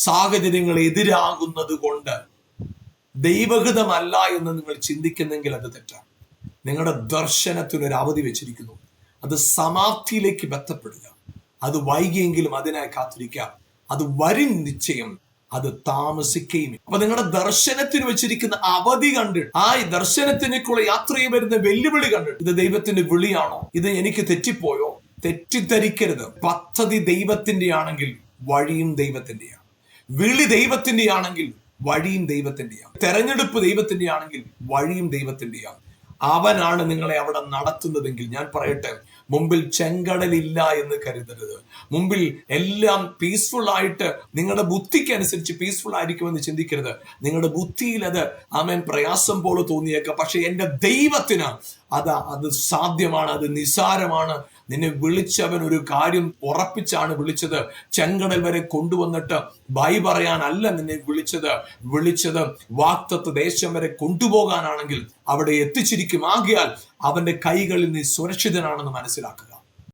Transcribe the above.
സാഹചര്യങ്ങൾ എതിരാകുന്നത് കൊണ്ട് ദൈവഹിതമല്ല എന്ന് നിങ്ങൾ ചിന്തിക്കുന്നെങ്കിൽ അത് തെറ്റാണ്. നിങ്ങളുടെ ദർശനത്തിന് ഒരു അവധി വെച്ചിരിക്കുന്നു. അത് സമാപ്തിയിലേക്ക് ബന്ധപ്പെടുക. അത് വൈകിയെങ്കിലും അതിനായി കാത്തിരിക്കുക. അത് വരും നിശ്ചയം. അത് താമസിക്കുകയും അപ്പൊ നിങ്ങളുടെ ദർശനത്തിന് വെച്ചിരിക്കുന്ന അവധി കണ്ടിട്ട് ആ ദർശനത്തിനേക്കുള്ള യാത്രയിൽ വരുന്ന വെല്ലുവിളി കണ്ടിട്ട് ഇത് ദൈവത്തിന്റെ വിളിയാണോ? ഇത് എനിക്ക് തെറ്റിപ്പോയോ? തെറ്റിദ്ധരിക്കരുത്. പദ്ധതി ദൈവത്തിന്റെ ആണെങ്കിൽ വഴിയും ദൈവത്തിന്റെയാണ്. വിളി ദൈവത്തിന്റെ ആണെങ്കിൽ വഴിയും ദൈവത്തിന്റെയാണ്. തെരഞ്ഞെടുപ്പ് ദൈവത്തിന്റെ ആണെങ്കിൽ വഴിയും ദൈവത്തിന്റെയാണ്. അവനാണ് നിങ്ങളെ അവിടെ നടത്തുന്നതെങ്കിൽ ഞാൻ പറയട്ടെ മുമ്പിൽ ചെങ്കടലില്ല എന്ന് കരുതരുത്. മുമ്പിൽ എല്ലാം പീസ്ഫുൾ ആയിട്ട് നിങ്ങളുടെ ബുദ്ധിക്ക് അനുസരിച്ച് പീസ്ഫുൾ ആയിരിക്കുമെന്ന് ചിന്തിക്കരുത്. നിങ്ങളുടെ ബുദ്ധിയിൽ അത് ആമേൻ പ്രയാസം പോലെ തോന്നിയേക്കാം. പക്ഷെ എന്റെ ദൈവത്തിന് അത് അത് സാധ്യമാണ് അത് നിസാരമാണ് നിന്നെ വിളിച്ചവൻ ഒരു കാര്യം ഉറപ്പിച്ചാണ് വിളിച്ചത്. ചെങ്കടൽ വരെ കൊണ്ടുവന്നിട്ട് ബൈ പറയാനല്ല നിന്നെ വിളിച്ചത്. വിളിച്ചത് വാക്തത്വ ദേശം വരെ കൊണ്ടുപോകാനാണെങ്കിൽ അവിടെ എത്തിച്ചിരിക്കും. ആകിയാൽ അവന്റെ കൈകളിൽ നീ സുരക്ഷിതനാണെന്ന് മനസ്സിലാക്കുക.